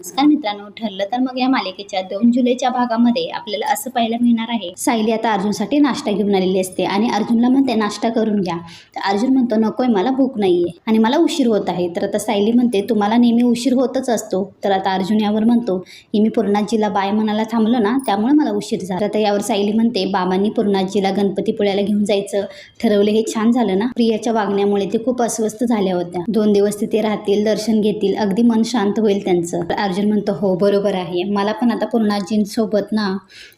नमस्कार मित्रांनो ठरलं तर मग या मालिकेच्या दोन जुलैच्या भागामध्ये आपल्याला असं पाहायला मिळणार आहे. सायली आता अर्जुनसाठी नाश्ता घेऊन आलेली असते आणि अर्जुनला म्हणते नाश्ता करून घ्या. तर अर्जुन म्हणतो नकोय मला भूक नाहीये. आणि मला उशीर होत आहे. तर आता सायली म्हणते तुम्हाला नेहमी उशीर होतच असतो. तर आता अर्जुन यावर म्हणतो की मी पूर्णाजीला बाय म्हणायला थांबलो ना त्यामुळे मला उशीर झाला. तर यावर सायली म्हणते बाबांनी पूर्णाजीला गणपतीपुळ्याला घेऊन जायचं. ठरवलं हे छान झालं ना. प्रियाच्या वागण्यामुळे ते खूप अस्वस्थ झाल्या होत्या. दोन दिवस तिथे राहतील दर्शन घेतील अगदी मन शांत होईल त्यांचं. अर्जुन म्हणतो हो बरोबर आहे. मला पण आता पूर्णाजींसोबत ना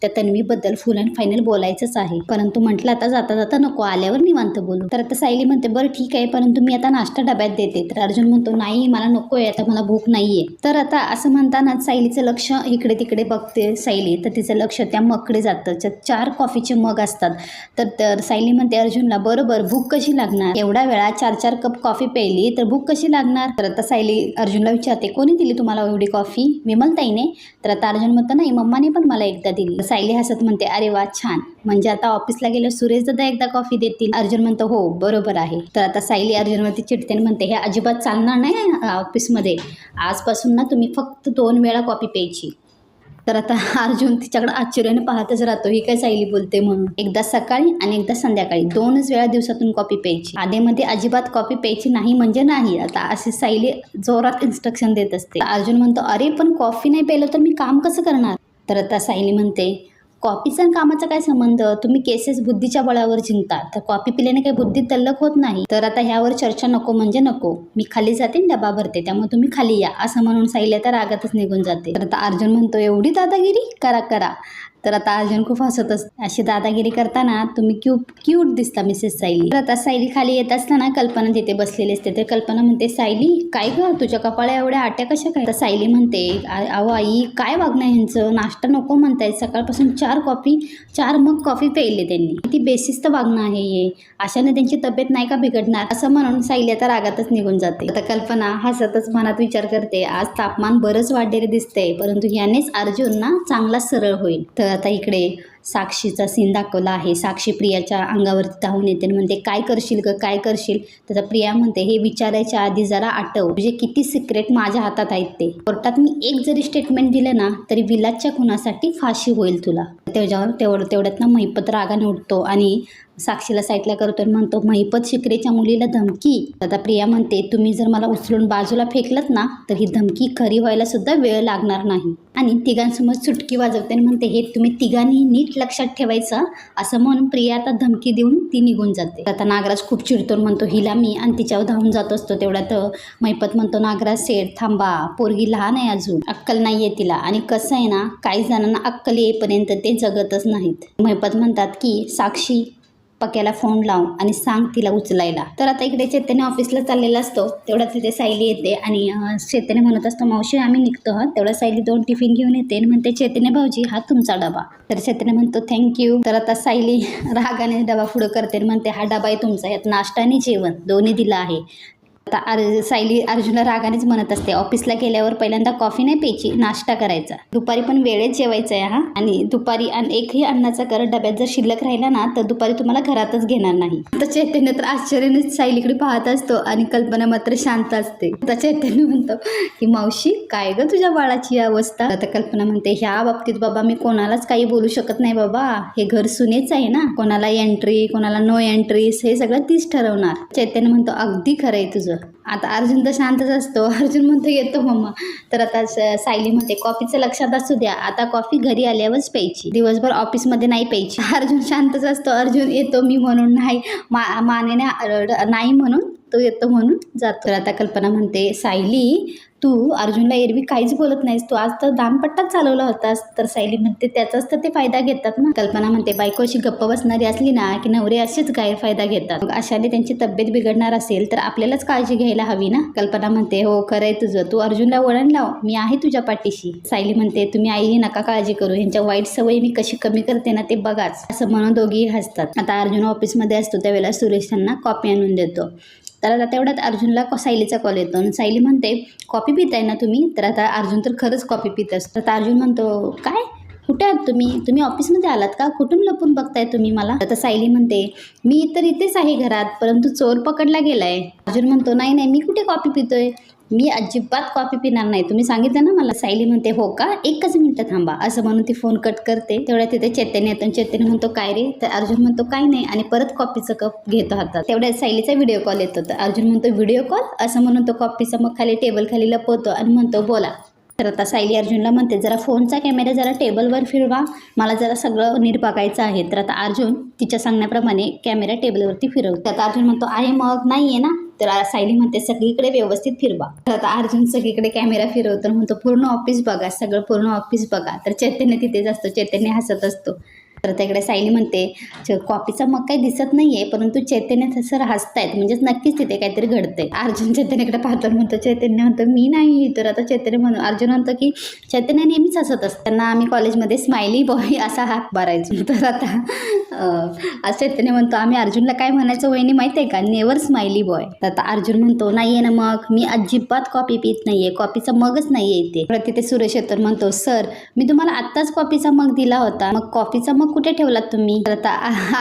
त्या तन्वीबद्दल फुल अँड फायनल बोलायचंच आहे. परंतु म्हटलं आता जाता जाता नको आल्यावर निवांत बोलू. तर आता सायली म्हणते बरं ठीक आहे परंतु मी आता नाश्ता डब्यात देते. तर अर्जुन म्हणतो नाही मला नको आहे आता मला भूक नाही आहे तर आता असं म्हणतानाच सायलीचं लक्ष इकडे तिकडे बघते सायली. तर तिचं लक्ष त्या मगकडे जातं. ज्यात चार कॉफीचे मग असतात. तर तर सायली म्हणते अर्जुनला बरोबर भूक कशी लागणार? एवढा वेळा चार चार कप कॉफी प्यायली तर भूक कशी लागणार? तर आता सायली अर्जुनला विचारते कोणी दिली तुम्हाला एवढी कॉफी? कॉफी विमलताईने. तर आता अर्जुन म्हणतो नाही मम्माने पण मला एकदा दिली. सायली हसत म्हणते अरे वा छान. म्हणजे आता ऑफिसला गेलं सुरेश दादा एकदा कॉफी देतील. अर्जुन म्हणतो हो बरोबर आहे. तर आता सायली अर्जुनवरती चिडते म्हणते हे अजिबात चालणार नाही ऑफिसमध्ये. आजपासून ना तुम्ही फक्त दोन वेळा कॉफी प्यायची. तर आता अर्जुन तिच्याकडे आश्चर्याने पाहतच राहतो ही काय सायली बोलते म्हणून. एकदा सकाळी आणि एकदा संध्याकाळी दोनच वेळा दिवसातून कॉफी प्यायची. आधेमध्ये अजिबात कॉफी प्यायची नाही म्हणजे नाही. आता अशी सायली जोरात इन्स्ट्रक्शन देत असते. अर्जुन म्हणतो अरे पण कॉफी नाही प्यायलं तर मी काम कसं करणार? तर आता सायली म्हणते कॉफीचा आणि कामाचा काय संबंध? तुम्ही केसेस बुद्धीच्या बळावर जिंकता. तर कॉपी पिल्याने काही बुद्धी तल्लक होत नाही. तर आता ह्यावर चर्चा नको म्हणजे नको. मी खाली जाते डबा भरते. त्यामुळे तुम्ही खाली या. असं म्हणून सायली तर रागातच निघून जाते. तर आता अर्जुन म्हणतो एवढी दादागिरी? करा करा. तर आता अर्जुन खूप हसत असते अशी दादागिरी करताना तुम्ही क्यू क्यूट दिसता मिसेस सायली तर आता सायली खाली येत असताना कल्पना तिथे बसलेली असते तर कल्पना म्हणते सायली काय ग? तुझ्या कपाळ्या एवढ्या आट्या कशा काय? तर सायली म्हणते अहो आई काय वागणं ह्यांचं? नाश्ता नको म्हणताय सकाळपासून चार कॉफी चार मग कॉफी प्यायली त्यांनी. किती बेसिस्त वागणं आहे हे. अशाने त्यांची तब्येत नाही का बिघडणार? असं म्हणून सायली आता रागातच निघून जाते. आता कल्पना हसतच मनात विचार करते आज तापमान बरंच वाढलेले दिसते परंतु यानेच अर्जुन ना चांगला सरळ होईल. तर आता इकडे. साक्षीचा सीन दाखवला आहे. साक्षी प्रियाच्या अंगावरती धावून येते आणि म्हणते काय करशील ग? काय करशील? तर प्रिया म्हणते हे विचारायच्या आधी जरा आठव. म्हणजे किती सिक्रेट माझ्या हातात आहेत ते. कोर्टात मी एक जरी स्टेटमेंट दिलं ना तरी विलासच्या खुनासाठी फाशी होईल तुला. त्याच्यावर तेवढं तेवढ्यात ना महिपत रागाने उठतो आणि साक्षीला साईटला करतो आणि म्हणतो महिपत शिकरेच्या मुलीला धमकी. आता प्रिया म्हणते तुम्ही जर मला उचलून बाजूला फेकलत ना तर ही धमकी खरी व्हायला सुद्धा वेळ लागणार नाही. आणि तिघांसमोर सुटकी वाजवते आणि म्हणते हे तुम्ही तिघांनी नीट लक्षात ठेवायचं. असं म्हणून प्रिया आता धमकी देऊन ती निघून जाते. आता नागराज खूप चिडतो म्हणतो हिला मी आणि तिच्यावर धावून जात असतो तेवढ्यात मैपत म्हणतो नागराज सेठ थांबा. पोरगी लहान आहे अजून. अक्कल नाही आहे तिला. आणि कसं आहे ना काही जणांना अक्कल येईपर्यंत ते जगतच नाहीत. मैपत म्हणतात की साक्षी पक्याला फोन लाव आणि सांग तिला उचलायला. तर आता इकडे चैतन्य ऑफिसला चाललेला असतो. तेवढा तिथे सायली येते आणि चैतन्य म्हणत असतो मावशी आम्ही निघतो हा. तेवढा सायली दोन टिफिन घेऊन येते आणि म्हणते चैतन्य भाऊजी हा तुमचा डबा. तर चैतन्य म्हणतो थँक्यू तर आता सायली रागाने डबा पुढं करते म्हणते हा डबा आहे तुमचा. यात नाश्ता आणि जेवण. दोन्ही दिलं आहे. आता अर सायली अर्जुनला रागानेच म्हणत असते ऑफिसला गेल्यावर पहिल्यांदा कॉफी नाही प्यायची नाश्ता करायचा. दुपारी पण वेळेत जेवायचं आहे हा. आणि दुपारी आणि एकही अन्नाचा कर डब्यात जर शिल्लक राहिला ना तर दुपारी तुम्हाला घरातच घेणार नाही. तर चैतन्य तर आश्चर्याने सायलीकडे पाहत असतो आणि कल्पना मात्र शांत असते. तर चैतन्य म्हणतो की मावशी काय ग तुझ्या बाळाची अवस्था? आता कल्पना म्हणते ह्या बाबतीत बाबा मी कोणालाच काही बोलू शकत नाही बाबा. हे घर सुनेच आहे ना. कोणाला एंट्री कोणाला नो एंट्रीज हे सगळं तीच ठरवणार. चैतन्य म्हणतो अगदी खरं आहे तुझं. आता अर्जुन तर शांतच असतो. अर्जुन म्हणतो येतो मम्मा तर आता स- सायली म्हणते कॉफीचं लक्षात असू द्या. आता कॉफी घरी आल्यावरच प्यायची. दिवसभर ऑफिसमध्ये नाही प्यायची. अर्जुन शांतच असतो. अर्जुन येतो मी म्हणून. नाही मा मानेने अरड- नाही म्हणून तो येतो म्हणून जातो. तर आता कल्पना म्हणते सायली तू अर्जुनला एरवी काहीच बोलत नाहीस. तू आज तर दामपट्टाच चालवला होतास. तर सायली म्हणते त्याचाच तर ते फायदा घेतात ना. कल्पना म्हणते बायको अशी गप्प बसणारी असली ना की नवरे असेच गैरफायदा घेतात. मग अशाने त्यांची तब्येत बिघडणार असेल तर आपल्यालाच काळजी घ्यायला हवी ना. कल्पना म्हणते हो खरंय तुझं. तू अर्जुनला वळण लाव. मी आहे तुझ्या पाठीशी. सायली म्हणते तुम्ही आईने नका काळजी करू. ह्यांच्या वाईट सवयी मी कशी कमी करते ना ते बघाच. असं म्हणून दोघीही हसतात. आता अर्जुन ऑफिसमध्ये असतो त्यावेळेला सुरेश त्यांना कॉपी आणून देतो. तर आता तेवढ्यात अर्जुनला सायलीचा कॉल येतो. आणि सायली म्हणते कॉपी पिताय ना तुम्ही? तर आता अर्जुन तर खरंच कॉपी पित असतो. तर आता अर्जुन म्हणतो काय? कुठे आहात तुम्ही? तुम्ही ऑफिसमध्ये आलात का? कुठून लपून बघताय तुम्ही मला? आता सायली म्हणते मी तर इथेच आहे घरात परंतु चोर पकडला गेलाय. अर्जुन म्हणतो नाही नाही मी कुठे कॉपी पितोय? मी अजिबात कॉफी पिणार नाही. तुम्ही सांगितलं ना मला सायली म्हणते हो का? एकच मिनटं थांबा. असं म्हणून ती फोन कट करते. तेवढ्या तिथे चैतन्य येतो चैतन्य म्हणतो काय रे? तर अर्जुन म्हणतो काय नाही. आणि परत कॉफीचं कप घेतो हातात. तेवढ्या सायलीचा व्हिडिओ कॉल येतो. तर अर्जुन म्हणतो व्हिडिओ कॉल असं म्हणून तो कॉफीचा मग खाली टेबल खाली लपवतो आणि म्हणतो बोला. तर आता सायली अर्जुनला म्हणते जरा फोनचा कॅमेरा जरा टेबलवर फिरवा मला जरा सगळं नीट बघायचं आहे. तर आता अर्जुन तिच्या सांगण्याप्रमाणे कॅमेरा टेबलवरती फिरवतो. तर आता अर्जुन म्हणतो आहे मग नाही आहे ना? तर सायली म्हणते सगळीकडे व्यवस्थित फिरवा. तर आता अर्जुन सगळीकडे कॅमेरा फिरवतो म्हणतो पूर्ण ऑफिस बघा सगळं पूर्ण ऑफिस बघा. तर चैतन्य तिथेच असतो चैतन्य हसत असतो. तर त्याकडे सायली म्हणते "च- मग काही दिसत नाहीये परंतु चैतन्य तसं हसतायत म्हणजेच नक्कीच तिथे काहीतरी घडतंय. अर्जुन चैतन्यकडे पाहतो म्हणतो चैतन्य म्हणतो मी नाही. तर आता चैतन्य म्हणतो अर्जुन म्हणतो की चैतन्य नेहमीच हसत असताना त्यांना आम्ही कॉलेजमध्ये स्माइली बॉय असा हाक मारायचो. तर आता आज चैतन्य म्हणतो आम्ही अर्जुनला काय म्हणायचं वहिनी माहिती आहे का? नेवर स्माइली बॉय तर आता अर्जुन म्हणतो नाहीये ना मग. मी अजिबात कॉपी पित नाहीये. कॉपीचा मगच नाहीये इथे. तिथे सुरेश येतो म्हणतो सर मी तुम्हाला आत्ताच कॉपीचा मग दिला होता. मग कॉफीचा मग कुठे ठेवलात तुम्ही? तर आता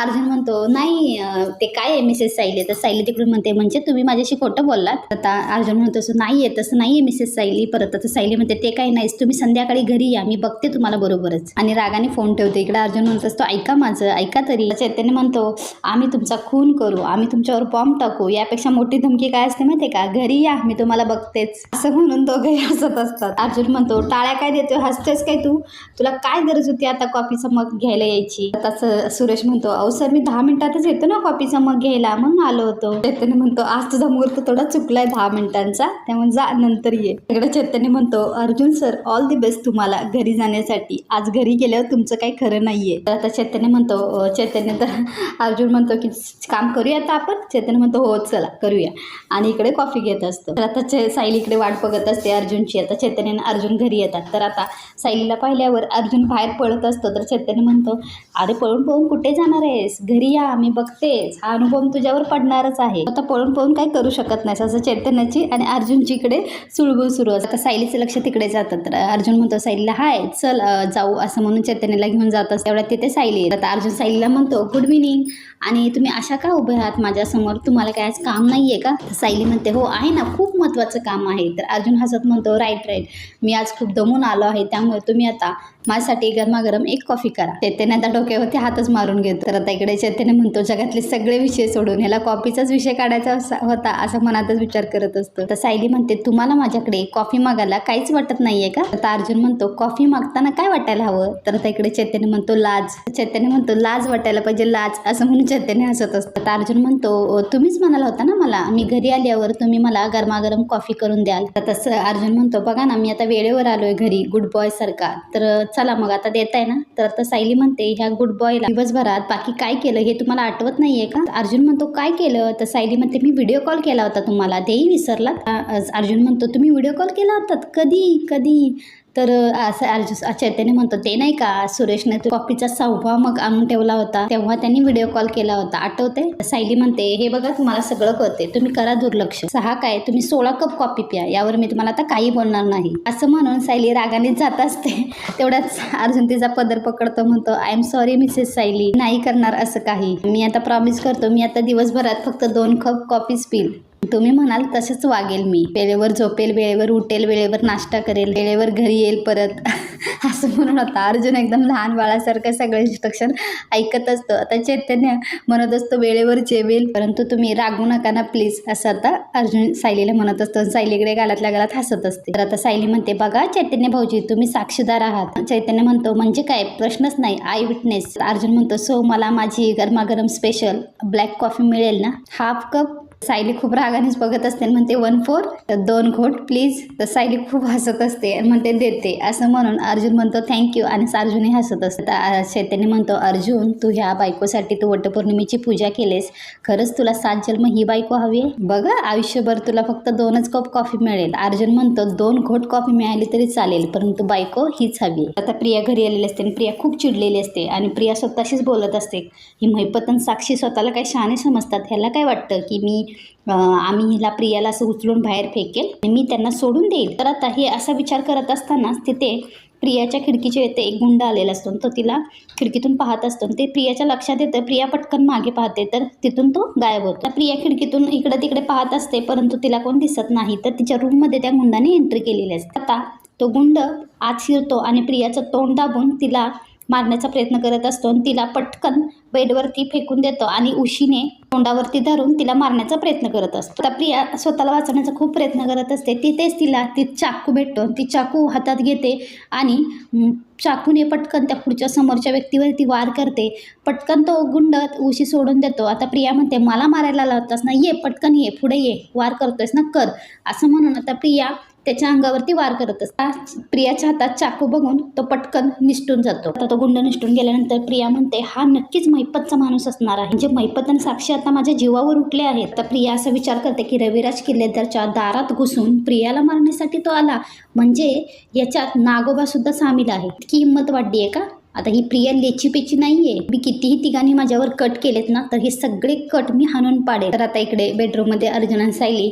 अर्जुन म्हणतो नाही ते काय आहे मिसेस सायली? तर सायली तिकडून म्हणते म्हणजे तुम्ही माझ्याशी खोटं बोललात. आता अर्जुन म्हणतो "असं आहे तसं नाही आहे मिसेस सायली. परत आता सायली म्हणते ते काही नाहीस तुम्ही संध्याकाळी घरी या मी बघते तुम्हाला बरोबरच. आणि रागाने फोन ठेवते. इकडे अर्जुन म्हणत असतो ऐका माझं ऐका तरी. चैतन्य म्हणतो आम्ही तुमचा खून करू आम्ही तुमच्यावर बॉम्ब टाकू. यापेक्षा मोठी धमकी काय असते माहिती का? घरी या मी तुम्हाला बघतेच. असं म्हणून दोघे हसत असतात. अर्जुन म्हणतो टाळ्या काय देतोय? हसतेस काय तू? तुला काय गरज होती आता कॉफीचा मग घ्यायला यायची आता सुरेश म्हणतो अहो सर मी दहा मिनिटातच येतो ना कॉफीचा मग घ्यायला. म्हणून आलो होतो. चैतन्य म्हणतो आज तुझा मुहूर्त थोडा चुकलाय दहा मिनिटांचा. त्यामुळे जा नंतर ये. तिकडे चैतन्य म्हणतो Arjun sir all the best तुम्हाला घरी जाण्यासाठी. आज घरी गेल्यावर तुमचं काही खरं नाहीये. तर आता चैतन्य म्हणतो चैतन्य तर अर्जुन म्हणतो की काम करूया आता आपण? चैतन्य म्हणतो हो चला करूया. आणि इकडे कॉफी घेत असतो. तर आता साईल इकडे वाट बघत असते अर्जुनची. आता चैतन्य अर्जुन घरी येतात. तर आता साईलीला पाहिल्यावर अर्जुन बाहेर पळत असतो. तर चैतन्य म्हणतो अरे पळून पळून कुठे जाणार आहेस? घरी या मी बघतेच. हा अनुभव तुझ्यावर पडणारच आहे. आता पळून पळून काही करू शकत नाहीस? असं चैतन्याची आणि अर्जुनची इकडे सुळबुळ सुरू असतं. आता सायलीचं लक्ष तिकडे जातं. तर अर्जुन म्हणतो सायलीला हाय चल जाऊ असं म्हणून चैतन्याला घेऊन जात असतं. तेवढ्यात तिथे सायली येते. आता अर्जुन सायलीला म्हणतो गुड इव्हिनिंग आणि तुम्ही अशा का उभे आहात माझ्यासमोर? तुम्हाला काय आज काम नाही आहे का सायली म्हणते हो आहे ना खूप महत्त्वाचं काम आहे. तर अर्जुन हसत म्हणतो राईट राईट मी आज खूप दमून आलो आहे. त्यामुळे तुम्ही आता माझ्यासाठी गरमागरम एक कॉफी करा. चैतन्या आता डोक्यावरती हातच मारून घेतो. तर आता इकडे चैतन्य म्हणतो जगातले सगळे विषय सोडून ह्याला कॉफीचाच विषय काढायचा असा- होता असं मनातच विचार करत असतो. तर सायली म्हणते तुम्हाला माझ्याकडे कॉफी मागायला काहीच वाटत नाहीये का? तर अर्जुन म्हणतो कॉफी मागताना काय वाटायला हवं? तर आता इकडे चैतन्य म्हणतो लाज. चैतन्य म्हणतो लाज वाटायला पाहिजे लाज असं म्हणून चैतन्य हसत असतं. तर अर्जुन म्हणतो तुम्हीच म्हणाला होता ना मला मी घरी आल्यावर तुम्ही मला गरमागरम कॉफी करून द्याल. तर तसं अर्जुन म्हणतो बघा ना मी आता वेळेवर आलोय घरी गुड बॉय सारखा. तर चला मग आता देताय ना? तर आता सायली म्हणते ह्या गुड बॉयला दिवसभरात बाकी काय केलं हे तुम्हाला आठवत नाहीये का? अर्जुन म्हणतो काय केलं? तर सायली म्हणते मी व्हिडिओ कॉल केला होता तुम्हाला. तेही विसरलात अर्जुन म्हणतो तुम्ही व्हिडिओ कॉल केला होता कधी? कधी? तर असं अर्जुन चैतन्य म्हणतो ते नाही का सुरेशने तो कॉफीचा सहावा मग आणून ठेवला होता तेव्हा त्यांनी व्हिडिओ कॉल केला होता. आठवते सायली म्हणते हे बघा तुम्हाला सगळं कळते तुम्ही करा दुर्लक्ष. सहा काय? तुम्ही सोळा कप कॉफी प्या. यावर मी तुम्हाला आता काही बोलणार नाही. असं म्हणून सायली रागाने जात असते. तेवढ्याच अर्जुन तिचा पदर पकडतो म्हणतो I am sorry Mrs Sayali. नाही करणार असं काही. मी आता प्रॉमिस करतो मी आता दिवसभरात फक्त दोन कप कॉफीच पिल तुम्ही म्हणाल तसंच वागेल मी. वेळेवर झोपेल वेळेवर उठेल वेळेवर नाश्ता करेल वेळेवर घरी येईल परत. असं म्हणून होता. अर्जुन एकदम लहान बाळासारखं सगळं इन्स्ट्रक्शन ऐकत असतो. आता चैतन्य म्हणत असतो वेळेवर जेवेल परंतु तुम्ही रागू नका ना प्लीज असं आता अर्जुन सायलीला म्हणत असतो. सायलीकडे गालातल्या गालात हसत असते. तर आता सायली म्हणते बघा चैतन्य भाऊजी तुम्ही साक्षीदार आहात. चैतन्य म्हणतो म्हणजे काय? प्रश्नच नाही. आय विटनेस अर्जुन म्हणतो सो मला माझी गरमागरम स्पेशल ब्लॅक कॉफी मिळेल ना? हाफ कप सायली खूप रागानेच बघत असते आणि म्हणते वन फोर दोन घोट प्लीज तर सायली खूप हसत असते आणि म्हणते देते. असं म्हणून अर्जुन म्हणतो थँक्यू आणि अर्जुनही हसत असते. तर चैतन्य म्हणतो अर्जुन तू ह्या बायकोसाठी तू वटपौर्णिमेची पूजा केलेस. खरंच तुला सात जन्म ही बायको हवी आहे? बघा आयुष्यभर तुला फक्त दोनच कप कॉफी मिळेल. अर्जुन म्हणतो दोन घोट कॉफी मिळाली तरी चालेल परंतु बायको हीच हवी आता प्रिया घरी आलेली असते आणि प्रिया खूप चिडलेली असते आणि प्रिया स्वतःशीच बोलत असते. ही महिपतन साक्षी स्वतःला काही शहाणे समजतात? ह्याला काय वाटतं की मी आम्ही हिला प्रियाला असं उचलून बाहेर फेकेल आणि मी त्यांना सोडून देईल. तर आता हे असा विचार करत असतानाच तिथे प्रियाच्या खिडकीच्या येते एक गुंड आलेला असतो तो तिला खिडकीतून पाहत असतो ते प्रियाच्या लक्षात येतं प्रिया पटकन मागे पाहते तर तिथून तो गायब होतो. प्रिया खिडकीतून इकडे तिकडे पाहत असते परंतु तिला कोण दिसत नाही. तर तिच्या रूममध्ये त्या गुंडाने एंट्री केलेली असते. आता तो गुंड आत शिरतो आणि प्रियाचं तोंड दाबून तिला मारण्याचा प्रयत्न करत असतो आणि तिला पटकन बेडवरती फेकून देतो आणि उशीने तोंडावरती धरून तिला मारण्याचा प्रयत्न करत असतो. आता प्रिया स्वतःला वाचवण्याचा खूप प्रयत्न करत असते. तिथेच तिला ती चाकू भेटतो ती चाकू हातात घेते आणि चाकूने पटकन त्या पुढच्या समोरच्या व्यक्तीवरती वार करते. पटकन तो गुंड उशी सोडून देतो. आता प्रिया म्हणते मला मारायला लावतास ना ये पटकन ये पुढे ये वार करतोयस ना कर. असं म्हणून आता प्रिया त्याच्या अंगावरती वार करत असतात प्रियाच्या हातात चाकू बघून तो पटकन निष्ठून जातो. आता तो गुंड निष्ठून गेल्यानंतर प्रिया म्हणते हा नक्कीच मैपतचा माणूस असणार आहे. म्हणजे मैपत आणि साक्षी आता माझ्या जीवावर उठले आहेत. तर प्रिया असा विचार करते की रविराज किल्लेदारच्या दारात घुसून प्रियाला मारण्यासाठी तो आला. म्हणजे याच्यात नागोबा सुद्धा सामील आहे. इतकी हिंमत वाढली आहे का? आता ही प्रिया लेची पेची नाही आहे मी कितीही तिघांनी माझ्यावर कट केलेत ना तर हे सगळे कट मी हाणून पाडेल तर आता इकडे बेडरूममध्ये अर्जुन आणि सायली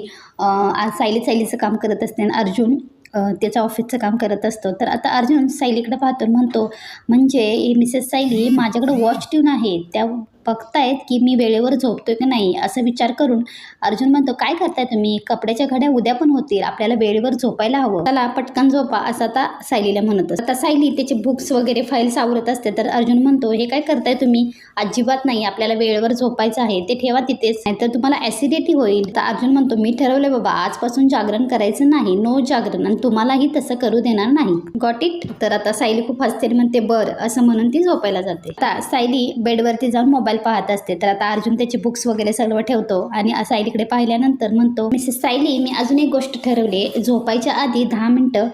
सायली सायलीचं काम करत असते आणि अर्जुन त्याचं ऑफिसचं काम करत असतो. तर आता अर्जुन सायलीकडे पाहतो म्हणतो म्हणजे मिसेस सायली माझ्याकडे वॉच ट्यून आहे. त्या बघतायत की मी वेळेवर झोपतोय की नाही असं विचार करून अर्जुन म्हणतो काय करताय तुम्ही? कपड्याच्या घड्या उद्या पण होतील. आपल्याला वेळेवर झोपायला हवं. त्याला पटकन झोपा असं आता सायलीला म्हणत असतं. आता सायली त्याचे बुक्स वगैरे फाईल्स आवरत असते तर अर्जुन म्हणतो हे काय करताय तुम्ही? अजिबात नाही. आपल्याला वेळेवर झोपायचं आहे. ते ठेवा तिथेच. नाही तर तुम्हाला ॲसिडिटी होईल. तर अर्जुन म्हणतो मी ठरवलं बाबा. आजपासून जागरण करायचं नाही. नो जागरण. आणि तुम्हालाही तसं करू देणार नाही. गॉट इट तर आता सायली खूप हसते म्हणते बर. असं म्हणून ती झोपायला जाते. आता सायली बेडवरती जाऊन मोबाईल पाहत असते. तर आता अर्जुन त्याचे बुक्स वगैरे सर्व ठेवतो आणि सायलीकडे पाहिल्यानंतर म्हणतो मिसेस सायली मी अजून एक गोष्ट ठरवली आहे. झोपायच्या आधी दहा मिनटं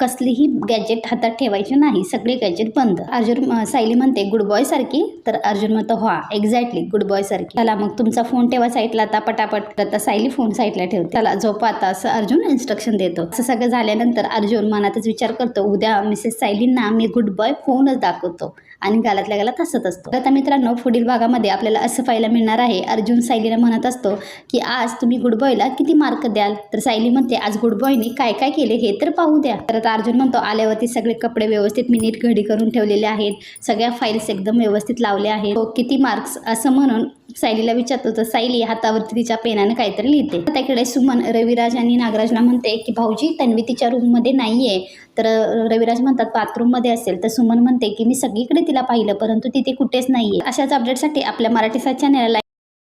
कसलीही गॅजेट हातात ठेवायचे नाही. सगळे गॅजेट बंद. अर्जुन सायली म्हणते गुड बॉय सारखी. तर अर्जुन म्हणतो हा एक्झॅक्टली गुड बॉय सारखी. चला मग तुमचा फोन ठेवा साईडला आता पटापट. आता सायली फोन साईडला ठेवते. त्याला झोपा आता असं अर्जुन इन्स्ट्रक्शन देतो. असं सगळं झाल्यानंतर अर्जुन मनातच विचार करतो उद्या मिसेस सायलींना मी गुड बॉय फोनच दाखवतो. आणि गालातल्या गालात हसत असतो. तर आता मित्रांनो पुढील भागामध्ये आपल्याला असं पाहायला मिळणार आहे अर्जुन सायलीला म्हणत असतो की आज तुम्ही गुडबॉयला किती मार्क द्याल? तर सायली म्हणते आज गुडबॉयने काय काय केले हे तर पाहू द्या. तर आता अर्जुन म्हणतो आल्यावरती सगळे कपडे व्यवस्थित मी नीट घडी करून ठेवलेले आहेत. सगळ्या फाईल्स एकदम व्यवस्थित लावल्या आहेत. तो किती मार्क्स असं म्हणून सायलीला विचारतो. तर सायली हातावरती तिच्या पेनाने काहीतरी लिहिते. त्याकडे सुमन रविराज आणि नागराजला म्हणते की भाऊजी तन्वी तिच्या रूममध्ये नाहीये. तर रविराज म्हणतात बाथरूममध्ये असेल तर सुमन म्हणते की मी सगळीकडे तिला पाहिलं परंतु तिथे कुठेच नाही आहे अशाच अपडेटसाठी आपल्या मराठी सात चॅनलला